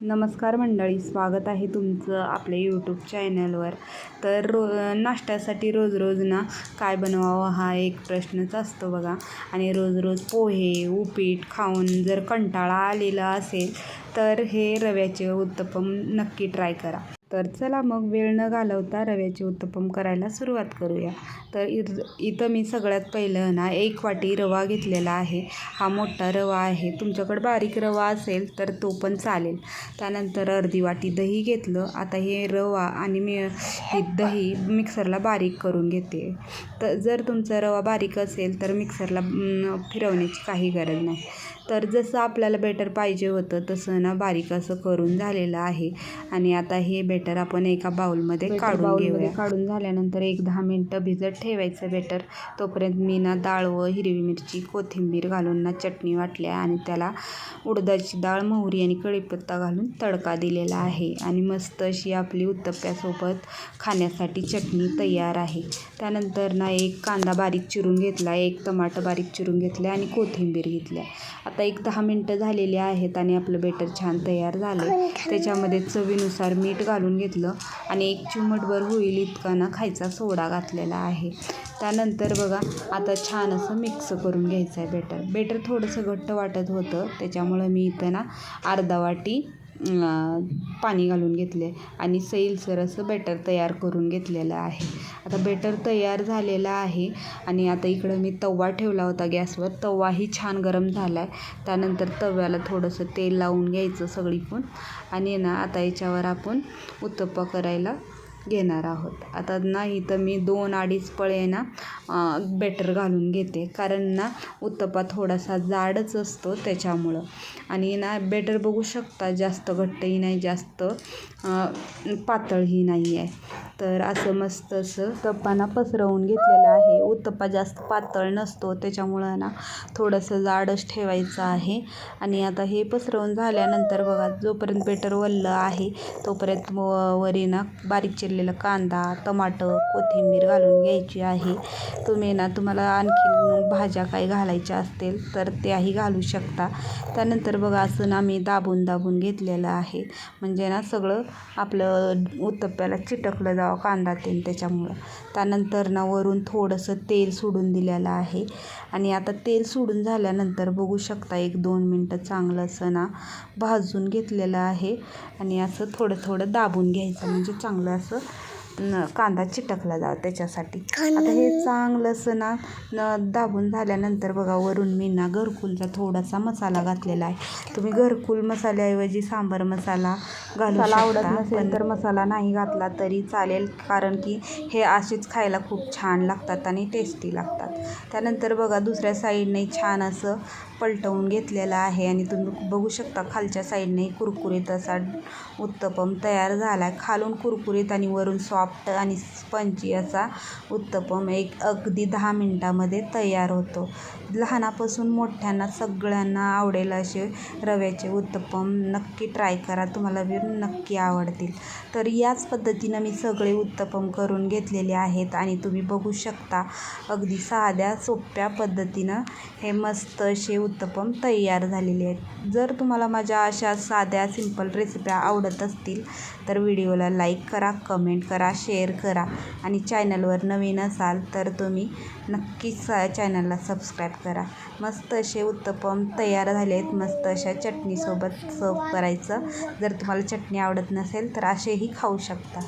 नमस्कार मंडळी स्वागत आहे तुमचं आपल्या यूट्यूब चॅनलवर तर रो नाश्त्यासाठी रोज रोज ना काय बनवावं हा एक प्रश्नच असतो बघा. आणि रोज रोज पोहे उपीट खाऊन जर कंटाळा आलेला असेल तर हे रव्याचे उत्तपम नक्की ट्राय करा. तर चला मग वेळ न घालवता रव्याचे उत्तपम करायला सुरुवात करूया. तर इ इथं मी सगळ्यात पहिलं ना एक वाटी रवा घेतलेला आहे. हा मोठा रवा आहे. तुमच्याकडं बारीक रवा असेल तर तो पण चालेल. त्यानंतर अर्धी वाटी दही घेतलं. आता हे रवा आणि मी हे दही मिक्सरला बारीक करून घेते. तर जर तुमचा रवा बारीक असेल तर मिक्सरला फिरवण्याची काही गरज नाही. तर जसं आपल्याला बेटर पाहिजे होतं तसं ना बारीक असं करून झालेलं आहे. आणि आता हे बेटर आपण एका बाउलमध्ये काढून घेऊया. काढून झाल्यानंतर एक दहा मिनटं भिजत ठेवायचं बेटर तोपर्यंत मी ना डाळ व हिरवी मिरची कोथिंबीर घालून ना चटणी वाटल्या आणि त्याला उडदाची डाळ मोहरी आणि कढीपत्ता घालून तडका दिलेला आहे. आणि मस्त अशी आपली उत्तप्प्यासोबत खाण्यासाठी चटणी तयार आहे. त्यानंतर ना एक कांदा बारीक चिरून घेतला एक टमाटर बारीक चिरून घेतले आणि कोथिंबीर घेतल्या. आता एक दहा मिनटं झालेली आहेत आणि आपलं बेटर छान तयार झालं त्याच्यामध्ये चवीनुसार मीठ घालून घेतलं आणि एक चिमटभर होईल इतका ना खायचा सोडा घातलेला आहे. त्यानंतर बघा आता छान असं मिक्स करून घ्यायचं आहे बेटर. बेटर थोडंसं घट्ट वाटत होतं त्याच्यामुळं मी इथं ना अर्धा वाटी पाणी घालून घेतले आणि सैलसर असं बेटर तयार करून घेतलेलं आहे. आता बेटर तयार झालेला आहे आणि आता इकडं मी तवा ठेवला होता गॅसवर. तवाही छान गरम झाला आहे त्यानंतर तव्याला थोडंसं तेल लावून घ्यायचं सगळी पण आणि ना आता याच्यावर आपण उत्तप्पा करायला घेणार आहोत. आता ना इथं मी दोन अडीच पळे ना बेटर घालून घेते. कारण ना उत्तपा थोडासा जाडच असतो त्याच्यामुळं. आणि ना बेटर बघू शकता जास्त घट्टही नाही जास्त पातळही नाही आहे तर असं मस्त असं उत्तप्पाना पसरवून घेतलेलं आहे. उत्तप्पा जास्त पातळ नसतो त्याच्यामुळं ना थोडंसं जाडच ठेवायचं आहे. आणि आता हे पसरवून झाल्यानंतर बघा जोपर्यंत बेटर वल्लं आहे तोपर्यंत वरी ना बारीक चिरलेला कांदा टमाटर कोथिंबीर घालून घ्यायची आहे. तुम्ही ना तुम्हाला आणखी भाज्या काही घालायच्या असतील तर त्याही घालू शकता. त्यानंतर बघा असं ना मी दाबून दाबून घेतलेलं आहे. म्हणजे ना सगळं आपलं उत्तप्प्याला चिटकलं जावं कांदा तेल त्याच्यामुळं. त्यानंतर ना वरून थोडंसं तेल सोडून दिलेलं आहे. आणि आता तेल सोडून झाल्यानंतर बघू शकता एक दोन मिनटं चांगलं असं ना भाजून घेतलेलं आहे. आणि असं थोडं थोडं दाबून घ्यायचं म्हणजे चांगलं असं न कांदा चिटकला जावा त्याच्यासाठी. आता हे चांगलं असं ना न दाबून झाल्यानंतर बघा वरून मी ना घरकुलचा थोडासा मसाला घातलेला आहे. तुम्ही घरकुल मसाल्याऐवजी सांबार मसाला घालू आवडत नसेल तर मसाला नाही घातला तरी चालेल कारण की हे असेच खायला खूप छान लागतात आणि टेस्टी लागतात. त्यानंतर बघा दुसऱ्या साईडने छान असं पलटवून घेतलेलं आहे आणि तुम्ही बघू शकता खालच्या साईडने कुरकुरीत असा उत्तपम तयार झाला आहे खालून कुरकुरीत आणि वरून सॉफ्ट आणि स्पंजी असा उत्तपम एक अगदी दहा मिनटामध्ये तयार होतो. लहानापासून मोठ्यांना सगळ्यांना आवडेल असे रव्याचे उत्तपम नक्की ट्राय करा. तुम्हाला बी नक्की आवडतील. तर याच पद्धतीनं मी सगळे उत्तपम करून घेतलेले आहेत आणि तुम्ही बघू शकता अगदी साध्या सोप्या पद्धतीनं हे मस्त असे उत्तपम तयार झालेले आहेत. जर तुम्हाला माझ्या अशा साध्या सिंपल रेसिप्या आवडत असतील तर व्हिडिओला लाईक करा कमेंट करा शेअर करा. आणि चॅनलवर नवीन असाल तर तुम्ही नक्कीच चॅनलला सबस्क्राईब करा. मस्त असे उत्तपम तयार झाले आहेत मस्त अशा चटणीसोबत सर्व करायचं. जर तुम्हाला चटणी आवडत नसेल तर असेही खाऊ शकता.